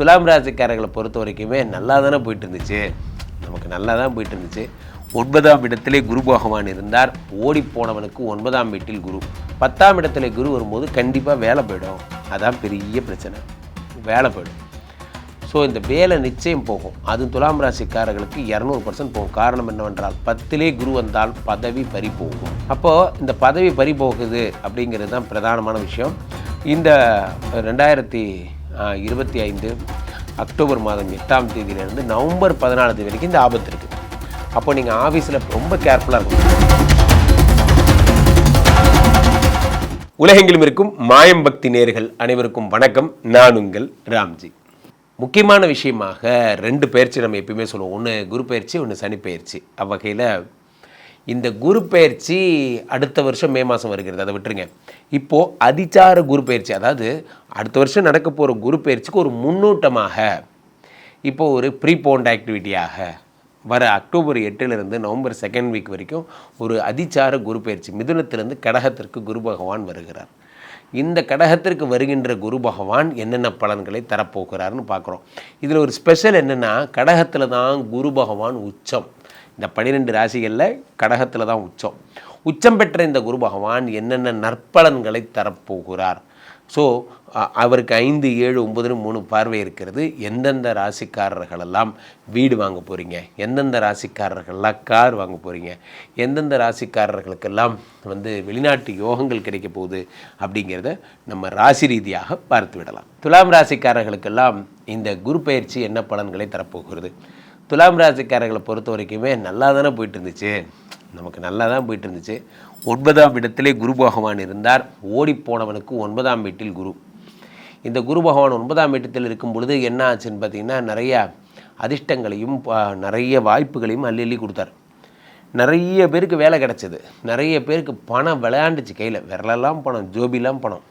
துலாம் ராசிக்காரர்களை பொறுத்த வரைக்குமே நல்லா தானே போயிட்டு இருந்துச்சு நமக்கு நல்லா தான் போயிட்டு இருந்துச்சு ஒன்பதாம் இடத்திலே குரு பகவான் இருந்தார். ஓடி போனவனுக்கு ஒன்பதாம் வீட்டில் குரு. பத்தாம் இடத்துல குரு வரும்போது கண்டிப்பாக வேலை போயிடும். அதான் பெரிய பிரச்சனை. வேலை போயிடும். ஸோ இந்த வேலை நிச்சயம் போகும். அதுவும் துலாம் ராசிக்காரர்களுக்கு இரநூறு பர்சன்ட் போகும். காரணம் என்னவென்றால் பத்திலே குரு வந்தால் பதவி பறி போகும். அப்போது இந்த பதவி பறி போகுது அப்படிங்கிறது தான் பிரதானமான விஷயம். இந்த ரெண்டாயிரத்தி இருபத்தி ஐந்து அக்டோபர் மாதம் எட்டாம் தேதியிலேருந்து நவம்பர் பதினாலு தேதி வரைக்கும் இந்த ஆபத்து இருக்குது அப்போ நீங்கள் ஆஃபீஸில் ரொம்ப கேர்ஃபுல்லாக இருக்கணும். உலகெங்கிலும் இருக்கும் மாயம் பக்தி நேர்கள் அனைவருக்கும் வணக்கம். நான் உங்கள் ராம்ஜி. முக்கியமான விஷயமாக ரெண்டு பயிற்சி நம்ம எப்பயுமே சொல்லுவோம். ஒன்று குரு பயிற்சி ஒன்று சனி பயிற்சி. அவ்வகையில் இந்த குரு பயிற்சி அடுத்த வருஷம் மே மாதம் வருகிறது. அதை விட்டுருங்க. இப்போது அதிச்சார குரு பயிற்சி அதாவது அடுத்த வருஷம் நடக்க போகிற குரு பயிற்சிக்கு ஒரு முன்னூட்டமாக இப்போது ஒரு ப்ரீபோண்ட் ஆக்டிவிட்டியாக வர அக்டோபர் எட்டிலிருந்து நவம்பர் செகண்ட் வீக் வரைக்கும் ஒரு அதிச்சார குரு பயிற்சி மிதுனத்திலிருந்து கடகத்திற்கு குரு பகவான் வருகிறார். இந்த கடகத்திற்கு வருகின்ற குரு பகவான் என்னென்ன பலன்களை தரப்போகிறார்னு பார்க்குறோம். இதில் ஒரு ஸ்பெஷல் என்னென்னா கடகத்தில் தான் குரு பகவான் உச்சம். இந்த பன்னிரெண்டு ராசிகளில் கடகத்தில் தான் உச்சம். உச்சம் பெற்ற இந்த குரு பகவான் என்னென்ன நற்பலன்களை தரப்போகிறார்? ஸோ அவருக்கு ஐந்து ஏழு ஒம்பதுன்னு மூணு பார்வை இருக்கிறது. எந்தெந்த ராசிக்காரர்களெல்லாம் வீடு வாங்க போகிறீங்க எந்தெந்த ராசிக்காரர்கள்லாம் கார் வாங்க போகிறீங்க எந்தெந்த ராசிக்காரர்களுக்கெல்லாம் வந்து வெளிநாட்டு யோகங்கள் கிடைக்க போகுது அப்படிங்கிறத நம்ம ராசி ரீதியாக பார்த்து விடலாம். துலாம் ராசிக்காரர்களுக்கெல்லாம் இந்த குரு பயிற்சி என்ன பலன்களை தரப்போகிறது? துலாம் ராசிக்காரர்களை பொறுத்த வரைக்குமே நல்லா தானே போயிட்டு இருந்துச்சு நமக்கு நல்லா தான் போயிட்டு இருந்துச்சு ஒன்பதாம் இடத்திலே குரு பகவான் இருந்தார். ஓடி போனவனுக்கு ஒன்பதாம் வீட்டில் குரு. இந்த குரு பகவான் ஒன்பதாம் வீட்டத்தில் இருக்கும் பொழுது என்ன ஆச்சுன்னு பார்த்தீங்கன்னா நிறைய அதிர்ஷ்டங்களையும் ப- நிறைய வாய்ப்புகளையும் அள்ளி கொடுத்தார். நிறைய பேருக்கு வேலை கிடச்சிது. நிறைய பேருக்கு பணம் விளையாண்டுச்சு கையில். விரலெல்லாம் பணம் ஜோபிலாம் பணம்.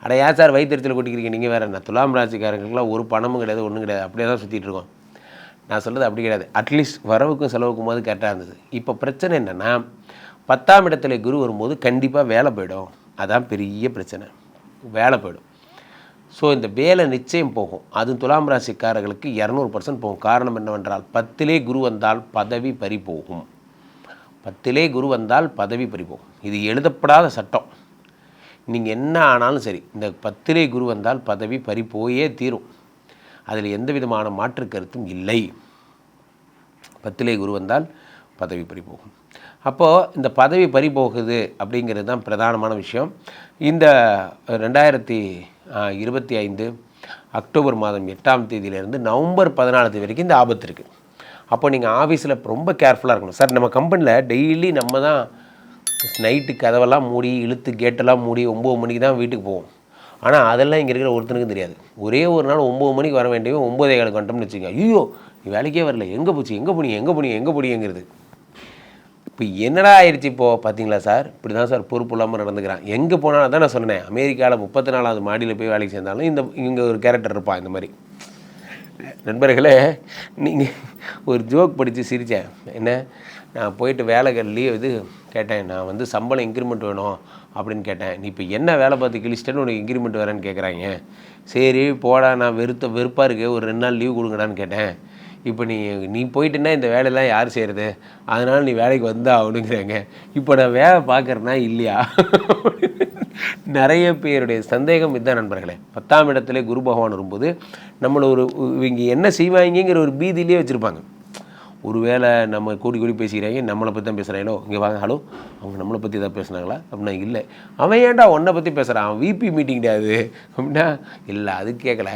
அட ஏன் சார் வயிற்றுச்சல் கொட்டிக்கிறீங்க? நீங்கள் வேறு என்ன துலாம் ராசிக்காரங்களுக்குலாம் ஒரு பணமும் கிடையாது ஒன்றும் கிடையாது. அப்படியே தான் சுற்றிட்டு இருக்கோம். நான் சொல்கிறது அப்படி கிடையாது. அட்லீஸ்ட் வரவுக்கும் செலவுக்கும் போது கரெக்டாக இருந்தது. இப்போ பிரச்சனை என்னென்னா பத்தாம் இடத்துல குரு வரும்போது கண்டிப்பாக வேலை போயிடும். அதான் பெரிய பிரச்சனை. வேலை போயிடும். ஸோ இந்த வேலை நிச்சயம் போகும். அது துலாம் ராசிக்காரர்களுக்கு இரநூறு பர்சன்ட் போகும். காரணம் என்னவென்றால் பத்திலே குரு வந்தால் பதவி பறி போகும். பத்திலே குரு வந்தால் பதவி பறி போகும். இது எழுதப்படாத சட்டம். நீங்கள் என்ன ஆனாலும் சரி இந்த பத்திலே குரு வந்தால் பதவி பறி போயே தீரும். அதில் எந்த விதமான மாற்று கருத்தும் இல்லை. பத்திலே குரு வந்தால் பதவி பறி போகும் அப்போது இந்த பதவி பறிபோகுது அப்படிங்கிறது தான் பிரதானமான விஷயம். இந்த ரெண்டாயிரத்தி இருபத்தி ஐந்து அக்டோபர் மாதம் எட்டாம் தேதியிலேருந்து நவம்பர் பதினாலு தேதி வரைக்கும் இந்த ஆபத்து இருக்குது அப்போ நீங்கள் ஆஃபீஸில் ரொம்ப கேர்ஃபுல்லாக இருக்கணும். சார் நம்ம கம்பெனியில் டெய்லி நம்ம தான் நைட்டு கதவெல்லாம் மூடி இழுத்து கேட்டெல்லாம் மூடி ஒம்பது மணிக்கு தான் வீட்டுக்கு போவோம். ஆனால் அதெல்லாம் இங்கே இருக்கிற ஒருத்தனுக்கும் தெரியாது. ஒரே ஒரு நாள் ஒம்பது மணிக்கு வர வேண்டியவன் ஒம்பதே காலுக்கு வந்துட்டோம்னு வச்சுக்கோங்க ஐயோ நீ வேலைக்கே வரல. எங்கே போச்சு? எங்கே போனீங்க எங்கே போனீங்க எங்கே போனீங்கிறது இப்போ என்னடா ஆயிடுச்சு இப்போது பார்த்தீங்களா சார்? இப்படி தான் சார் பொறுப்பு இல்லாமல் நடந்துக்கிறான். எங்கே போனாலும் தான் நான் சொன்னேன் அமெரிக்காவில் முப்பத்தி நாலாவது மாடியில் போய் வேலைக்கு சேர்ந்தாலும் இந்த இங்கே ஒரு கேரக்டர் இருப்பான் இந்த மாதிரி. நண்பர்களே நீங்கள் ஒரு ஜோக் படித்து சிரித்தேன் என்ன? நான் போயிட்டு வேலை லீவ் இது கேட்டேன் நான் வந்து சம்பளம் இன்க்ரிமெண்ட் வேணும் அப்படின்னு கேட்டேன். நீ இப்போ என்ன வேலை பார்த்து கிழிச்சிட்டேன்னு உனக்கு இன்க்ரிமெண்ட் வரேன்னு கேட்குறாங்க சரி போடா நான் வெறுத்த வெறுப்பாக இருக்குது ஒரு ரெண்டு நாள் லீவ் கொடுங்கடான்னு கேட்டேன். இப்போ நீ நீ போயிட்டுன்னா இந்த வேலையெல்லாம் யார் செய்கிறது அதனால் நீ வேலைக்கு வந்தா அவனுங்கிறாங்க. இப்போ நான் வேலை பார்க்குறேன்னா இல்லையா? நிறைய பேருடைய சந்தேகம் இதுதான் நண்பர்களே. பத்தாம் இடத்துல குரு பகவான் வரும்போது நம்மளை ஒரு இவங்க என்ன செய்வாங்கங்கிற ஒரு பீதியிலே வச்சுருப்பாங்க. ஒருவேளை நம்ம கூடி கூடி பேசிக்கிறாங்க நம்மளை பற்றி தான் பேசுகிறாங்களோ இங்கே வாங்க ஹலோ அவங்க நம்மளை பற்றி தான் பேசுனாங்களா? அப்படின்னா இல்லை. அவன் ஏன்டா உன்னை பற்றி பேசுகிறான் அவன் விபி மீட்டிங் கிடையாது அப்படின்னா இல்லை அது கேட்கல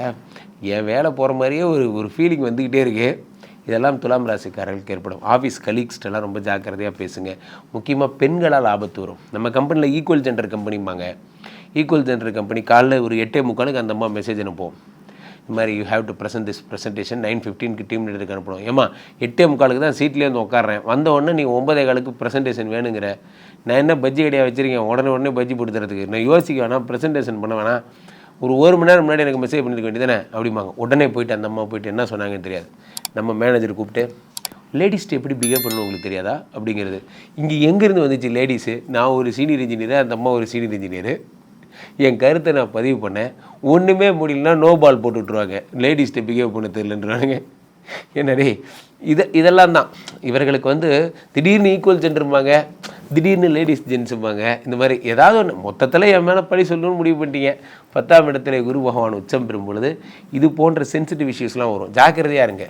என் வேலை போகிற மாதிரியே ஒரு ஒரு ஃபீலிங் வந்துக்கிட்டே இருக்குது இதெல்லாம் துலாம் ராசிக்காரர்களுக்கு ஏற்படும். ஆஃபீஸ் கலீக்ஸ்டெல்லாம் ரொம்ப ஜாக்கிரதையாக பேசுங்க. முக்கியமாக பெண்களால் ஆபத்து வரும். நம்ம கம்பெனியில் ஈக்குவல் ஜெண்டர் கம்பெனிம்பாங்க ஈக்குவல் ஜெண்டர் கம்பெனி காலைல ஒரு எட்டே முக்காலுக்கு அந்த அம்மா மெசேஜ் அனுப்புவோம். இது மாதிரி you have to present this presentation nine ஃபிஃப்டீனுக்கு team லீடருக்கு அனுப்பணும். ஏமா எட்டே முக்காலுக்கு தான் சீட்லேயே வந்து உட்காடுறேன் வந்த உடனே நீ ஒன்பதே காலுக்கு ப்ரெசன்டேஷன் வேணுங்கிற. நான் என்ன பஜ்ஜி கடையாக வச்சிருக்கேன்? உடனே உடனே பஜ்ஜி போட்டு தரதுக்கு. நான் யோசிக்க வேணாம் ப்ரெசன்டேஷன் பண்ண வேணாம். ஒரு ஒரு மணி நேரம் முன்னாடி எனக்கு மெசேஜ் பண்ணிருக்க வேண்டியதானே அப்படிம்பாங்க. உடனே போயிட்டு அந்த அம்மா போயிட்டு என்ன சொன்னாங்கன்னு தெரியாது. நம்ம மேனேஜர் கூப்பிட்டு லேடிஸ்ட்டு எப்படி பிஹேவ் பண்ணணும் உங்களுக்கு தெரியாதா? அப்படிங்கிறது. இங்கே எங்கேருந்து வந்துச்சு லேடிஸு நான் ஒரு சீனியர் இன்ஜினியர் அந்த அம்மா ஒரு சீனியர் இன்ஜினியரு என் கருத்தை நான் பதிவு பண்ணேன். ஒன்றுமே முடியலன்னா நோ பால் போட்டு விட்ருவாங்க லேடிஸ்கிட்ட பிகேவ் பண்ண தெரியலன்றானுங்க. என்னடே? இதை இதெல்லாம் தான். இவர்களுக்கு வந்து திடீர்னு ஈக்குவல் ஜென்டரும்பாங்க திடீர்னு லேடிஸ் ஜென்ஸும்பாங்க இந்த மாதிரி ஏதாவது ஒன்று மொத்தத்தில் என் மேலே பழி சொல்லணும்னு முடிவு பண்ணிட்டீங்க. பத்தாம் இடத்துல குரு பகவான் உச்சம் பெறும் பொழுது இது போன்ற சென்சிட்டிவ் இஷ்யூஸ்லாம் வரும். ஜாக்கிரதையாக இருங்க.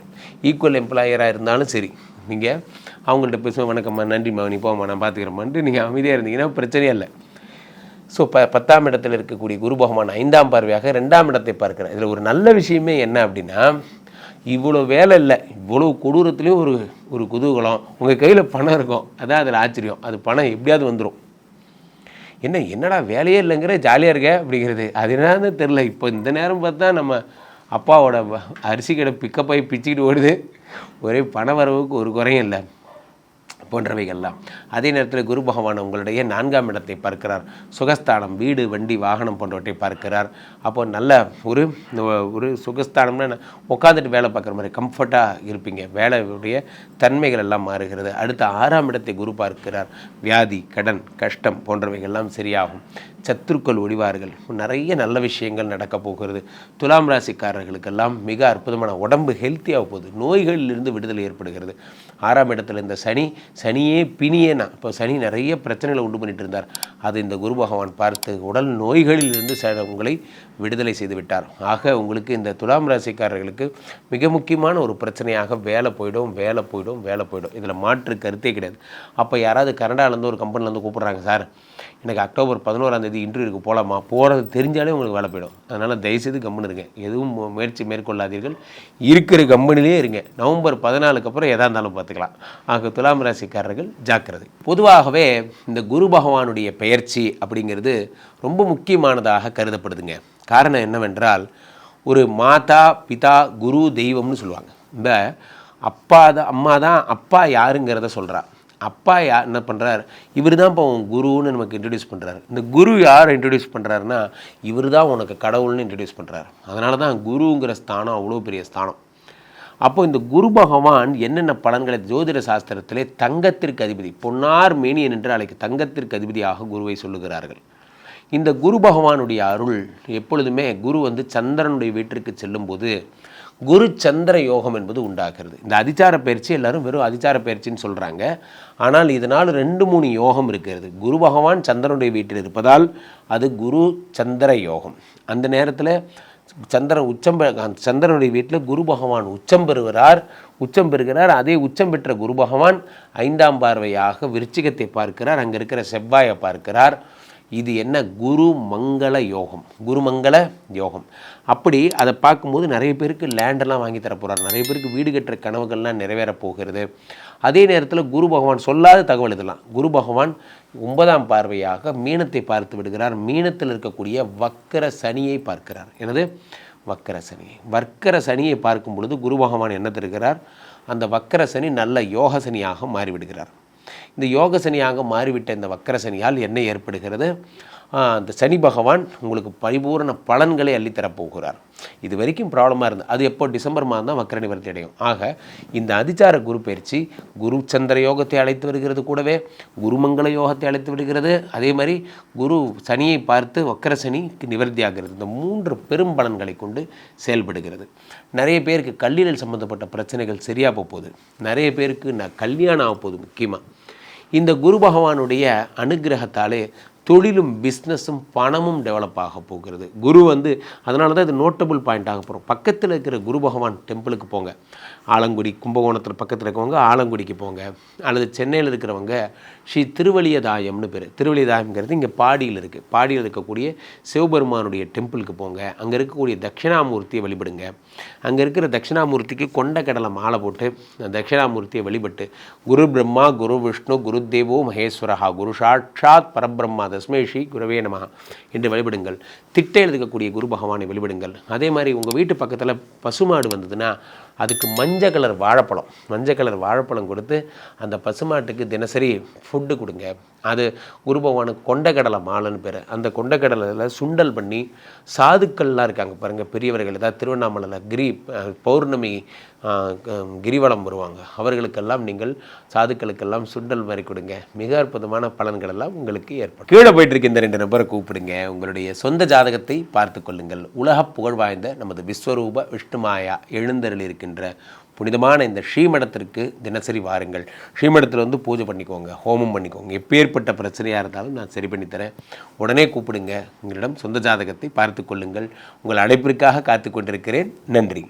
ஈக்குவல் எம்ப்ளாயராக இருந்தாலும் சரி. நீங்கள் அவங்கள்ட்ட பேசுவோம் வணக்கம்மா நன்றிம்மா. நீ போம்மா. நான் பார்த்துக்கிறேம்மான்ட்டு நீங்கள் அமைதியாக இருந்தீங்கன்னா பிரச்சனையே இல்லை. ஸோ ப பத்தாம் இடத்தில் இருக்கக்கூடிய குரு பகவான் ஐந்தாம் பார்வையாக ரெண்டாம் இடத்தை பார்க்குறேன் இதில் ஒரு நல்ல விஷயமே என்ன அப்படின்னா இவ்வளோ வேலை இல்லை இவ்வளோ கொடூரத்துலேயும் ஒரு ஒரு குதூகலம். உங்கள் கையில் பணம் இருக்கும் அதான் அதில் ஆச்சரியம். அது பணம் எப்படியாவது வந்துடும் என்ன என்னடா வேலையே இல்லைங்கிற ஜாலியாக இருக்க அப்படிங்கிறது. அது என்னன்னு தெரில இப்போ இந்த நேரம் பார்த்தா நம்ம அப்பாவோட அரிசி கடை பிக்கப்பாகி பிச்சுக்கிட்டு ஓடுது. ஒரே பண வரவுக்கு ஒரு குறையும் இல்லை. போன்றவைகள்லாம். அதே நேரத்தில் குரு பகவான் உங்களுடைய நான்காம் இடத்தை பார்க்கிறார். சுகஸ்தானம் வீடு வண்டி வாகனம் போன்றவற்றை பார்க்கிறார். அப்போ நல்ல ஒரு ஒரு சுகஸ்தானம்னா என்ன? உட்காந்துட்டு வேலை பார்க்குற மாதிரி கம்ஃபர்ட்டாக இருப்பீங்க. வேலையுடைய தன்மைகள் எல்லாம் மாறுகிறது. அடுத்த ஆறாம் இடத்தை குரு பார்க்கிறார். வியாதி கடன் கஷ்டம் போன்றவைகள்லாம் சரியாகும். சத்துருக்கள் ஒழிவார்கள். நிறைய நல்ல விஷயங்கள் நடக்க போகிறது. துலாம் ராசிக்காரர்களுக்கெல்லாம் மிக அற்புதமான உடம்பு ஹெல்த்தியாக போகுது. நோய்களிலிருந்து விடுதலை ஏற்படுகிறது. ஆறாம் இடத்துல இந்த சனி சனியே பிணியேனா இப்போ சனி நிறைய பிரச்சனைகளை உண்டு பண்ணிட்டு இருந்தார். அது இந்த குரு பகவான் பார்த்து உடல் நோய்களிலிருந்து ச உங்களை விடுதலை செய்து விட்டார். ஆக உங்களுக்கு இந்த துலாம் ராசிக்காரர்களுக்கு மிக முக்கியமான ஒரு பிரச்சனையாக வேலை போயிடும் வேலை போயிடும் வேலை போயிடும். இதில் மாற்று கருத்தே கிடையாது. அப்போ யாராவது கனடாலேருந்து ஒரு கம்பெனிலேருந்து கூப்பிட்றாங்க சார் எனக்கு அக்டோபர் பதினோராம் தேதி இன்டர்வியூக்கு போகலாமா போகிறது தெரிஞ்சாலே உங்களுக்கு வேலை போயிடும். அதனால் தயவுசெய்து கம்பெனி இருங்க. எதுவும் முயற்சி மேற்கொள்ளாதீர்கள். இருக்கிற கம்பெனிலே இருங்க. நவம்பர் பதினாலுக்கு அப்புறம் எதா இருந்தாலும் பார்த்துக்கலாம். ஆக துலாம் ராசிக்காரர்கள் ஜாக்கிரதை. பொதுவாகவே இந்த குரு பகவானுடைய பெயர்ச்சி அப்படிங்கிறது ரொம்ப முக்கியமானதாக கருதப்படுதுங்க. காரணம் என்னவென்றால் ஒரு மாதா பிதா குரு தெய்வம்னு சொல்லுவாங்க. இந்த அப்பா தான் அம்மா தான் அப்பா யாருங்கிறத சொல்கிறா அப்பா யா என்ன பண்ணுறார் இவர் தான் இப்போ உன் குருன்னு நமக்கு இன்ட்ரடியூஸ் பண்ணுறாரு இந்த குரு யார் இன்ட்ரடியூஸ் பண்ணுறாருன்னா இவர் தான் உனக்கு கடவுள்னு இன்ட்ரடியூஸ் பண்ணுறாரு அதனால தான் குருங்கிற ஸ்தானம் அவ்வளோ பெரிய ஸ்தானம். அப்போ இந்த குரு பகவான் என்னென்ன பலன்களை ஜோதிட சாஸ்திரத்திலே தங்கத்திற்கு அதிபதி பொன்னார் மேனியன் என்று அழைக்க தங்கத்திற்கு அதிபதியாக குருவை சொல்லுகிறார்கள். இந்த குரு பகவானுடைய அருள் எப்பொழுதுமே குரு வந்து சந்திரனுடைய வீட்டிற்கு செல்லும்போது குரு சந்திர யோகம் என்பது உண்டாகிறது. இந்த அதிச்சார பயிற்சி எல்லாரும் வெறும் அதிச்சார பயிற்சின்னு சொல்கிறாங்க ஆனால் இதனால் ரெண்டு மூணு யோகம் இருக்கிறது. குரு பகவான் சந்திரனுடைய வீட்டில் இருப்பதால் அது குரு சந்திர யோகம். அந்த நேரத்தில் சந்திரன் உச்சம் அந்த சந்திரனுடைய வீட்டில் குரு பகவான் உச்சம் பெறுகிறார். உச்சம் பெறுகிறார். அதே உச்சம் பெற்ற குரு பகவான் ஐந்தாம் பார்வையாக விருச்சிகத்தை பார்க்கிறார். அங்கே இருக்கிற செவ்வாயை பார்க்கிறார். இது என்ன குரு மங்கள யோகம்? குருமங்கள யோகம். அப்படி அதை பார்க்கும்போது நிறைய பேருக்கு லேண்டெல்லாம் வாங்கி தர போகிறார் நிறைய பேருக்கு வீடு கட்டுற கனவுகள்லாம் நிறைவேறப் போகிறது. அதே நேரத்தில் குரு பகவான் சொல்லாத தகவல் இதெல்லாம். குரு பகவான் ஒன்பதாம் பார்வையாக மீனத்தை பார்த்து விடுகிறார். மீனத்தில் இருக்கக்கூடிய வக்கர சனியை பார்க்கிறார். எனது வக்கர சனியை வக்கர சனியை பார்க்கும் பொழுது குரு பகவான் என்ன தருகிறார்? அந்த வக்கர சனி நல்ல யோக சனியாக மாறிவிடுகிறார். இந்த யோக சனியாக மாறிவிட்ட இந்த வக்கர சனியால் என்ன ஏற்படுகிறது? அந்த சனி பகவான் உங்களுக்கு பரிபூரண பலன்களை அள்ளித்தரப்போகிறார். இது வரைக்கும் ப்ராப்ளமாக இருந்தது அது எப்போ டிசம்பர் மாதம் தான் வக்கர நிவர்த்தி அடையும். ஆக இந்த அதிச்சார குரு பயிற்சி குரு சந்திர யோகத்தை அழைத்து வருகிறது கூடவே குருமங்கள யோகத்தை அழைத்து வருகிறது. அதே மாதிரி குரு சனியை பார்த்து வக்கர சனிக்கு நிவர்த்தி ஆகிறது இந்த மூன்று பெரும் பலன்களை கொண்டு செயல்படுகிறது. நிறைய பேருக்கு கல்லீரல் சம்பந்தப்பட்ட பிரச்சனைகள் சரியாக போகுது. நிறைய பேருக்கு ந கல்யாணம் ஆக போகுது முக்கியமாக இந்த குரு பகவானுடைய அனுகிரகத்தாலே தொழிலும் பிஸ்னஸும் பணமும் டெவலப் ஆக போகிறது. குரு வந்து அதனால தான் இது நோட்டபுள் பாயிண்ட் ஆக போகிறோம் பக்கத்தில் இருக்கிற குரு பகவான் டெம்பிளுக்கு போங்க. ஆலங்குடி கும்பகோணத்தில் பக்கத்தில் இருக்கவங்க ஆலங்குடிக்கு போங்க. அல்லது சென்னையில் இருக்கிறவங்க ஸ்ரீ திருவலியதாயம்னு பேர். திருவலியதாயம்ங்கிறது இங்கே பாடியில் இருக்குது பாடியில் இருக்கக்கூடிய சிவபெருமானுடைய டெம்பிளுக்கு போங்க. அங்கே இருக்கக்கூடிய தட்சிணாமூர்த்தியை வழிபடுங்க. அங்கே இருக்கிற தட்சிணாமூர்த்திக்கு கொண்ட கடலை மாலை போட்டு அந்த தட்சிணாமூர்த்தியை வழிபட்டு குரு பிரம்மா குரு விஷ்ணு குரு தேவோ மகேஸ்வரஹா குரு சாட்சாத் பரபிரம்மா தஸ்மை ஸ்ரீ குரவே நம என்று வழிபடுங்கள். திட்டையில் இருக்கக்கூடிய குரு பகவானை வழிபடுங்கள். அதே மாதிரி உங்கள் வீட்டு பக்கத்தில் பசுமாடு வந்ததுன்னா அதுக்கு மஞ்சள் கலர் வாழைப்பழம். மஞ்சள் கலர் வாழைப்பழம் கொடுத்து அந்த பசுமாட்டுக்கு தினசரி ஃபுட்டு கொடுங்க. அது குரு பகவானுக்கு கொண்டக்கடலை மாலைன்னு பேர். அந்த கொண்டக்கடலையில் சுண்டல் பண்ணி சாதுக்கள்லாம் இருக்காங்க பாருங்கள் பெரியவர்கள். ஏதாவது திருவண்ணாமலையில் கிரி பௌர்ணமி கிரிவலம் வருவாங்க. அவர்களுக்கெல்லாம் நீங்கள் சாதுக்களுக்கெல்லாம் சுண்டல் மாதிரி கொடுங்க. மிக அற்புதமான பலன்கள் எல்லாம் உங்களுக்கு ஏற்படும். கீழே போயிட்டு இருக்க இந்த ரெண்டு நபரை கூப்பிடுங்க. உங்களுடைய சொந்த ஜாதகத்தை பார்த்து கொள்ளுங்கள். உலக புகழ் வாய்ந்த நமது விஸ்வரூப விஷ்ணுமாயா எழுந்தருள் இருக்கின்ற புனிதமான இந்த ஸ்ரீமடத்திற்கு தினசரி வாருங்கள். ஸ்ரீமடத்தில் வந்து பூஜை பண்ணிக்கோங்க ஹோமம் பண்ணிக்கோங்க. எப்பேற்பட்ட பிரச்சனையாக இருந்தாலும் நான் சரி பண்ணித்தரேன் உடனே கூப்பிடுங்க. உங்களிடம் சொந்த ஜாதகத்தை பார்த்து கொள்ளுங்கள். உங்கள் அழைப்பிற்காக காத்து கொண்டிருக்கிறேன். நன்றி.